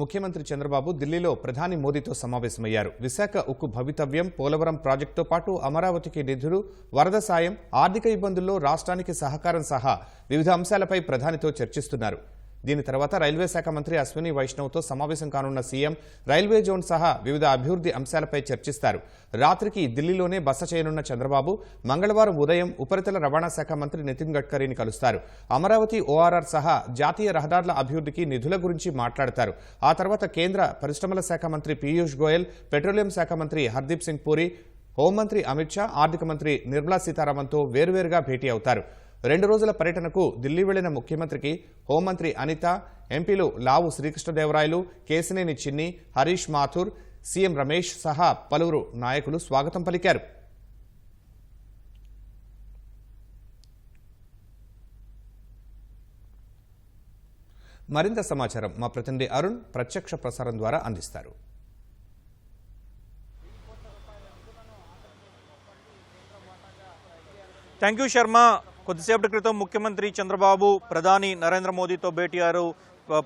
ముఖ్యమంత్రి చంద్రబాబు ఢిల్లీలో ప్రధాని మోదీతో సమావేశమయ్యారు. విశాఖ ఉక్కు భవితవ్యం పోలవరం ప్రాజెక్టుతో పాటు అమరావతికి నిధులు వరద సాయం ఆర్థిక ఇబ్బందుల్లో రాష్ట్రానికి సహకారం సహా వివిధ అంశాలపై ప్రధానితో చర్చిస్తున్నారు. దీని తర్వాత రైల్వే శాఖ మంత్రి అశ్విని వైష్ణవ్తో సమావేశం కానున్న సీఎం రైల్వే జోన్ సహా వివిధ అభివృద్ధి అంశాలపై చర్చిస్తారు. రాత్రికి ఢిల్లీలోనే బస చేయనున్న చంద్రబాబు మంగళవారం ఉదయం ఉపరితల రవాణా శాఖ మంత్రి నితిన్ గడ్కరీని కలుస్తారు. అమరావతి ఓఆర్ఆర్ సహా జాతీయ రహదారుల అభివృద్ధికి నిధుల గురించి మాట్లాడతారు. ఆ తర్వాత కేంద్ర పరిశ్రమల శాఖ మంత్రి పీయూష్ గోయల్ పెట్రోలియం శాఖ మంత్రి హర్దీప్ సింగ్ పూరి హోంమంత్రి అమిత్ షా ఆర్థిక మంత్రి నిర్మలా సీతారామన్తో వేర్వేరుగా భేటీ అవుతారు. రెండు రోజుల పర్యటనకు ఢిల్లీ వెళ్ళిన ముఖ్యమంత్రికి హోంమంత్రి అనిత ఎంపీలు లావు శ్రీకృష్ణదేవరాయలు కేసినేని చిన్ని హరీష్ మాథూర్ సీఎం రమేష్ సహా పలువురు నాయకులు స్వాగతం పలికారు. మరింత సమాచారం మా ప్రతినిధి అరుణ్ ప్రత్యక్ష ప్రసారం ద్వారా అందిస్తారు. Thank you Sharma. కొద్దిసేపటి క్రితం ముఖ్యమంత్రి చంద్రబాబు ప్రధాని నరేంద్ర మోదీతో భేటీ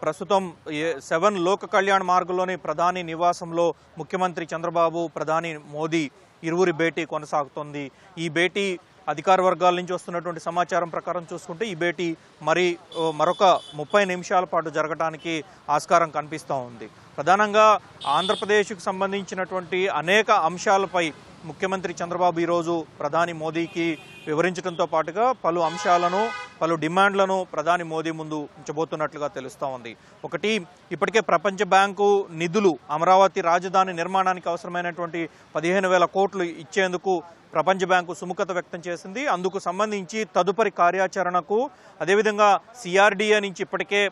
ప్రస్తుతం ఏ- సెవెన్ లోక కళ్యాణ్ మార్గంలోని ప్రధాని నివాసంలో ముఖ్యమంత్రి చంద్రబాబు ప్రధాని మోదీ ఇరువురి భేటీ కొనసాగుతోంది. ఈ భేటీ అధికార వర్గాల నుంచి వస్తున్నటువంటి సమాచారం ప్రకారం చూసుకుంటే ఈ భేటీ మరి మరొక ముప్పై నిమిషాల పాటు జరగడానికి ఆస్కారం కనిపిస్తూ ఉంది. ప్రధానంగా ఆంధ్రప్రదేశ్కు సంబంధించినటువంటి అనేక అంశాలపై ముఖ్యమంత్రి చంద్రబాబు ఈరోజు ప్రధాని మోదీకి వివరించడంతో పాటుగా పలు అంశాలను పలు డిమాండ్లను ప్రధాని మోదీ ముందు ఉంచబోతున్నట్లుగా తెలుస్తూ ఉంది. ఒకటి ఇప్పటికే ప్రపంచ బ్యాంకు నిధులు అమరావతి రాజధాని నిర్మాణానికి అవసరమైనటువంటి పదిహేను వేల కోట్లు ఇచ్చేందుకు ప్రపంచ బ్యాంకు సుముఖత వ్యక్తం చేసింది. అందుకు సంబంధించి తదుపరి కార్యాచరణకు అదేవిధంగా సిఆర్డీఏ నుంచి ఇప్పటికే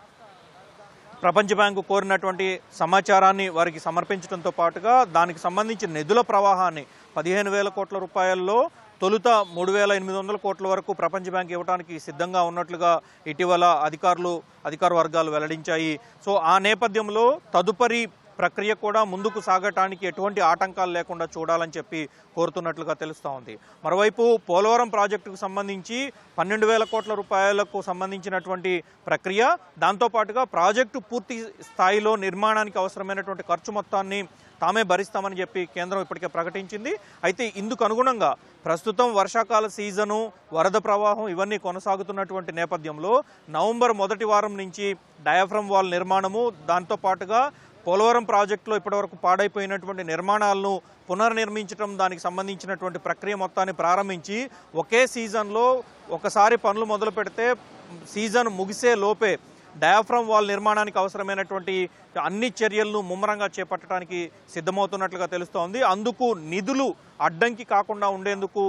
ప్రపంచ బ్యాంకు కోరినటువంటి సమాచారాన్ని వారికి సమర్పించడంతో పాటుగా దానికి సంబంధించిన నిధుల ప్రవాహాన్ని పదిహేను వేల కోట్ల రూపాయల్లో తొలుత మూడు వేల ఎనిమిది వందల కోట్ల వరకు ప్రపంచ బ్యాంక్ ఇవ్వడానికి సిద్ధంగా ఉన్నట్లుగా ఇటీవల అధికారులు అధికార వర్గాలు వెల్లడించాయి. సో ఆ నేపథ్యంలో తదుపరి ప్రక్రియ కూడా ముందుకు సాగటానికి ఎటువంటి ఆటంకాలు లేకుండా చూడాలని చెప్పి కోరుతున్నట్లుగా తెలుస్తూ ఉంది. మరోవైపు పోలవరం ప్రాజెక్టుకు సంబంధించి పన్నెండు వేల కోట్ల రూపాయలకు సంబంధించినటువంటి ప్రక్రియ దాంతోపాటుగా ప్రాజెక్టు పూర్తి స్థాయిలో నిర్మాణానికి అవసరమైనటువంటి ఖర్చు మొత్తాన్ని తామే భరిస్తామని చెప్పి కేంద్రం ఇప్పటికే ప్రకటించింది. అయితే ఇందుకు అనుగుణంగా ప్రస్తుతం వర్షాకాల సీజను వరద ప్రవాహం ఇవన్నీ కొనసాగుతున్నటువంటి నేపథ్యంలో నవంబర్ మొదటి వారం నుంచి డయాఫ్రమ్ వాల్ నిర్మాణము దాంతో పాటుగా పోలవరం ప్రాజెక్టులో ఇప్పటివరకు పాడైపోయినటువంటి నిర్మాణాలను పునర్నిర్మించడం దానికి సంబంధించినటువంటి ప్రక్రియ మొత్తాన్ని ప్రారంభించి ఒకే సీజన్లో ఒకసారి పనులు మొదలు పెడితే సీజన్ ముగిసే లోపే డయాఫ్రమ్ వాల్ నిర్మాణానికి అవసరమైనటువంటి అన్ని చర్యలను ముమ్మరంగా చేపట్టడానికి సిద్ధమవుతున్నట్లుగా తెలుస్తోంది. అందుకు నిధులు అడ్డంకి కాకుండా ఉండేందుకు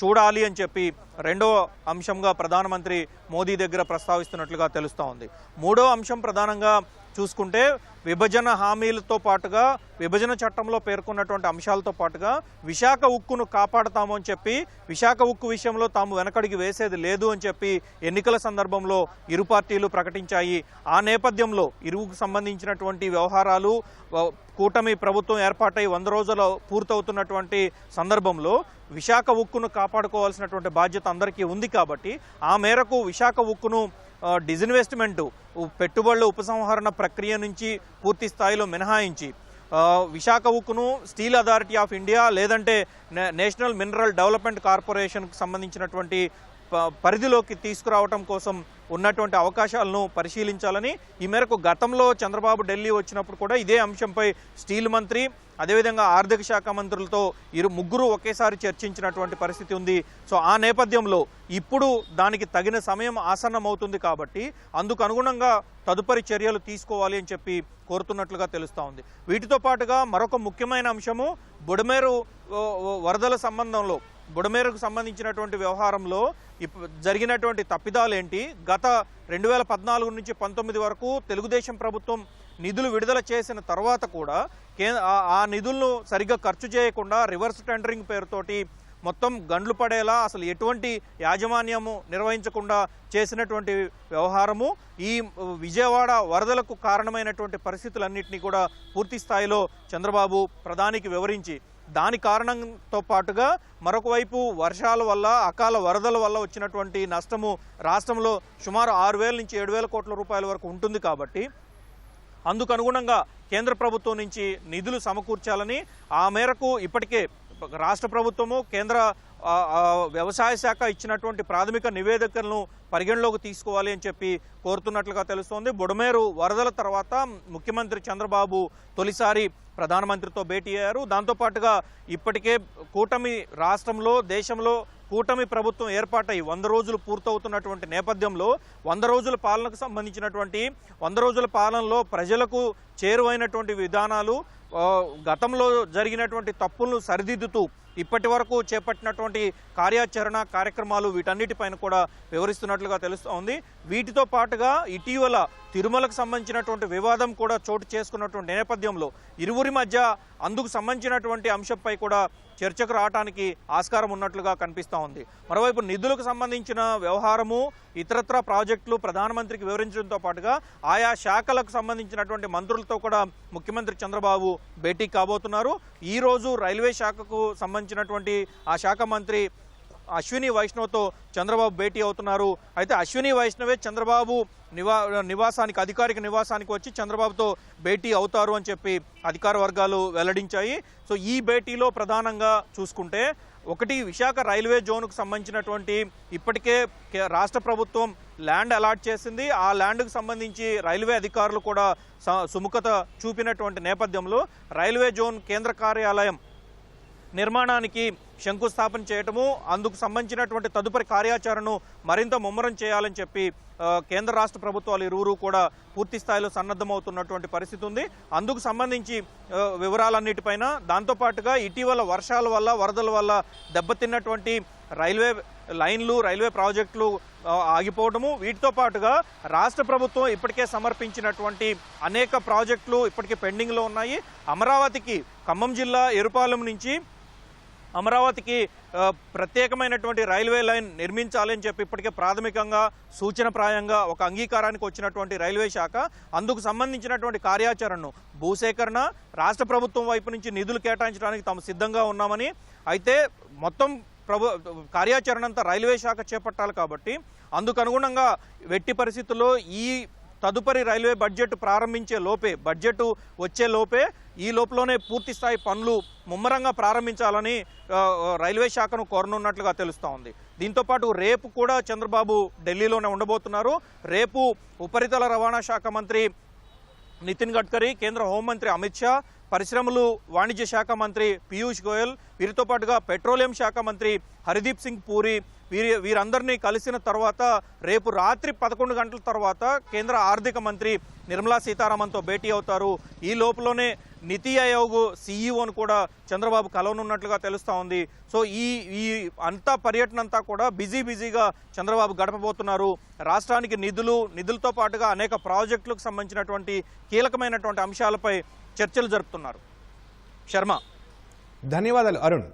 చూడాలి అని చెప్పి రెండవ అంశంగా ప్రధానమంత్రి మోదీ దగ్గర ప్రస్తావిస్తున్నట్లుగా తెలుస్తోంది. మూడో అంశం ప్రధానంగా చూసుకుంటే విభజన హామీలతో పాటుగా విభజన చట్టంలో పేర్కొన్నటువంటి అంశాలతో పాటుగా విశాఖ ఉక్కును కాపాడతాము అని చెప్పి విశాఖ ఉక్కు విషయంలో తాము వెనకడికి వేసేది లేదు అని చెప్పి ఎన్నికల సందర్భంలో ఇరు పార్టీలు ప్రకటించాయి. ఆ నేపథ్యంలో ఇరువుకు సంబంధించినటువంటి వ్యవహారాలు కూటమి ప్రభుత్వం ఏర్పాటై వంద రోజులు పూర్తవుతున్నటువంటి సందర్భంలో విశాఖ ఉక్కును కాపాడుకోవాల్సినటువంటి బాధ్యత అందరికీ ఉంది కాబట్టి ఆ మేరకు విశాఖ ఉక్కును డిజిన్వెస్ట్మెంటు పెట్టుబడుల ఉపసంహరణ ప్రక్రియ నుంచి పూర్తి స్థాయిలో మినహాయించి విశాఖ ఉక్కును స్టీల్ అథారిటీ ఆఫ్ ఇండియా లేదంటే నే- నేషనల్ మినరల్ డెవలప్మెంట్ కార్పొరేషన్కు సంబంధించినటువంటి పరిధిలోకి తీసుకురావటం కోసం ఉన్నటువంటి అవకాశాలను పరిశీలించాలని ఈ మేరకు గతంలో చంద్రబాబు ఢిల్లీ వచ్చినప్పుడు కూడా ఇదే అంశంపై స్టీల్ మంత్రి అదేవిధంగా ఆర్థిక శాఖ మంత్రులతో ఇరు ముగ్గురు ఒకేసారి చర్చించినటువంటి పరిస్థితి ఉంది. సో ఆ నేపథ్యంలో ఇప్పుడు దానికి తగిన సమయం ఆసన్నమవుతుంది కాబట్టి అందుకు అనుగుణంగా తదుపరి చర్యలు తీసుకోవాలి అని చెప్పి కోరుతున్నట్లుగా తెలుస్తూ ఉంది. వీటితో పాటుగా మరొక ముఖ్యమైన అంశము బుడమేరు వరదల సంబంధంలో బుడమేరకు సంబంధించినటువంటి వ్యవహారంలో ఇప్ జరిగినటువంటి తప్పిదాలేంటి? గత రెండు వేల పద్నాలుగు నుంచి పంతొమ్మిది వరకు తెలుగుదేశం ప్రభుత్వం నిధులు విడుదల చేసిన తర్వాత కూడా కే ఆ- ఆ నిధులను సరిగ్గా ఖర్చు చేయకుండా రివర్స్ టెండరింగ్ పేరుతోటి మొత్తం గండ్లు పడేలా అసలు ఎటువంటి యాజమాన్యము నిర్వహించకుండా చేసినటువంటి వ్యవహారము ఈ విజయవాడ వరదలకు కారణమైనటువంటి పరిస్థితులన్నింటినీ కూడా పూర్తి స్థాయిలో చంద్రబాబు ప్రధానికి వివరించి దాని కారణంతో పాటుగా మరొక వైపు వర్షాల వల్ల అకాల వరదల వల్ల వచ్చినటువంటి నష్టము రాష్ట్రంలో సుమారు ఆరు వేల నుంచి ఏడు వేల కోట్ల రూపాయల వరకు ఉంటుంది కాబట్టి అందుకనుగుణంగా కేంద్ర ప్రభుత్వం నుంచి నిధులు సమకూర్చాలని ఆ మేరకు ఇప్పటికే రాష్ట్ర ప్రభుత్వము కేంద్ర వ్యవసాయ శాఖ ఇచ్చినటువంటి ప్రాథమిక నివేదికలను పరిగణలోకి తీసుకోవాలి అని చెప్పి కోరుతున్నట్లుగా తెలుస్తోంది. బుడమేరు వరదల తర్వాత ముఖ్యమంత్రి చంద్రబాబు తొలిసారి ప్రధానమంత్రితో భేటీ అయ్యారు. దాంతోపాటుగా ఇప్పటికే కూటమి రాష్ట్రంలో దేశంలో కూటమి ప్రభుత్వం ఏర్పాటై వంద రోజులు పూర్తవుతున్నటువంటి నేపథ్యంలో వంద రోజుల పాలనకు సంబంధించినటువంటి వంద రోజుల పాలనలో ప్రజలకు చేరువైనటువంటి విధానాలు గతంలో జరిగినటువంటి తప్పులను సరిదిద్దుతూ ఇప్పటి వరకు చేపట్టినటువంటి కార్యాచరణ కార్యక్రమాలు వీటన్నిటిపైన కూడా వివరిస్తున్నట్లుగా తెలుస్తోంది వీటితో పాటుగా ఇటీవల తిరుమలకు సంబంధించినటువంటి వివాదం కూడా చోటు చేసుకున్నటువంటి నేపథ్యంలో ఇరువురి మధ్య అందుకు సంబంధించినటువంటి అంశంపై కూడా చర్చకు రావడానికి ఆస్కారం ఉన్నట్లుగా కనిపిస్తూ ఉంది. మరోవైపు నిధులకు సంబంధించిన వ్యవహారము ఇతరత్ర ప్రాజెక్టులు ప్రధానమంత్రికి వివరించడంతో పాటుగా ఆయా శాఖలకు సంబంధించినటువంటి మంత్రులతో కూడా ముఖ్యమంత్రి చంద్రబాబు భేటీ కాబోతున్నారు. ఈ రోజు రైల్వే శాఖకు సంబంధించినటువంటి ఆ శాఖ మంత్రి అశ్విని వైష్ణవ్తో చంద్రబాబు భేటీ అవుతున్నారు. అయితే అశ్విని వైష్ణవే చంద్రబాబు నివా నివాసానికి అధికారిక నివాసానికి వచ్చి చంద్రబాబుతో భేటీ అవుతారు అని చెప్పి అధికార వర్గాలు వెల్లడించాయి. సో ఈ భేటీలో ప్రధానంగా చూసుకుంటే ఒకటి విశాఖ రైల్వే జోన్కు సంబంధించినటువంటి ఇప్పటికే కే- రాష్ట్ర ప్రభుత్వం ల్యాండ్ అలాట్ చేసింది. ఆ ల్యాండ్కు సంబంధించి రైల్వే అధికారులు కూడా స- సుముఖత చూపినటువంటి నేపథ్యంలో రైల్వే జోన్ కేంద్ర కార్యాలయం నిర్మాణానికి శంకుస్థాపన చేయటము అందుకు సంబంధించినటువంటి తదుపరి కార్యాచరణను మరింత ముమ్మరం చేయాలని చెప్పి కేంద్ర రాష్ట్ర ప్రభుత్వాలు ఇరువురు కూడా పూర్తి స్థాయిలో సన్నద్ధమవుతున్నటువంటి పరిస్థితి ఉంది. అందుకు సంబంధించి వివరాలన్నిటిపైన దాంతోపాటుగా ఇటీవల వర్షాల వల్ల వరదల వల్ల దెబ్బతిన్నటువంటి రైల్వే లైన్లు రైల్వే ప్రాజెక్టులు ఆగిపోవడము వీటితో పాటుగా రాష్ట్ర ప్రభుత్వం ఇప్పటికే సమర్పించినటువంటి అనేక ప్రాజెక్టులు ఇప్పటికే పెండింగ్లో ఉన్నాయి. అమరావతికి ఖమ్మం జిల్లా ఎరుపాలెం నుంచి అమరావతికి ప్రత్యేకమైనటువంటి రైల్వే లైన్ నిర్మించాలని చెప్పి ఇప్పటికే ప్రాథమికంగా సూచనప్రాయంగా ఒక అంగీకారానికి వచ్చినటువంటి రైల్వే శాఖ అందుకు సంబంధించినటువంటి కార్యాచరణను భూసేకరణ రాష్ట్ర ప్రభుత్వం వైపు నుంచి నిధులు కేటాయించడానికి తాము సిద్ధంగా ఉన్నామని అయితే మొత్తం ప్రభు కార్యాచరణ అంతా రైల్వే శాఖ చేపట్టాలి కాబట్టి అందుకనుగుణంగా వెట్టి పరిస్థితుల్లో ఈ తదుపరి రైల్వే బడ్జెట్ ప్రారంభించే లోపే బడ్జెట్ వచ్చే లోపే ఈ లోపలనే పూర్తి స్థాయి పనులు ముమ్మరంగా ప్రారంభించాలని రైల్వే శాఖను కోరనున్నట్లుగా తెలుస్తూ ఉంది. దీంతో పాటు రేపు కూడా చంద్రబాబు ఢిల్లీలోనే ఉండబోతున్నారు. రేపు ఉపరితల రవాణా శాఖ మంత్రి నితిన్ గడ్కరీ కేంద్ర హోంమంత్రి అమిత్ షా పరిశ్రమలు వాణిజ్య శాఖ మంత్రి పీయూష్ గోయల్ వీరితో పాటుగా పెట్రోలియం శాఖ మంత్రి హరిదీప్ సింగ్ పూరి వీరి వీరందరినీ కలిసిన తర్వాత రేపు రాత్రి పదకొండు గంటల తర్వాత కేంద్ర ఆర్థిక మంత్రి నిర్మలా సీతారామన్తో భేటీ అవుతారు. ఈ లోపలనే నీతి ఆయోగ్ సీఈఓను కూడా చంద్రబాబు కలవనున్నట్లుగా తెలుస్తూ ఉంది. సో ఈ ఈ అంతా పర్యటన అంతా కూడా బిజీ బిజీగా చంద్రబాబు గడపబోతున్నారు. రాష్ట్రానికి నిధులు నిధులతో పాటుగా అనేక ప్రాజెక్టులకు సంబంధించినటువంటి కీలకమైనటువంటి అంశాలపై చర్చలు జరుపుతున్నారు. శర్మ. ధన్యవాదాలు అరుణ్.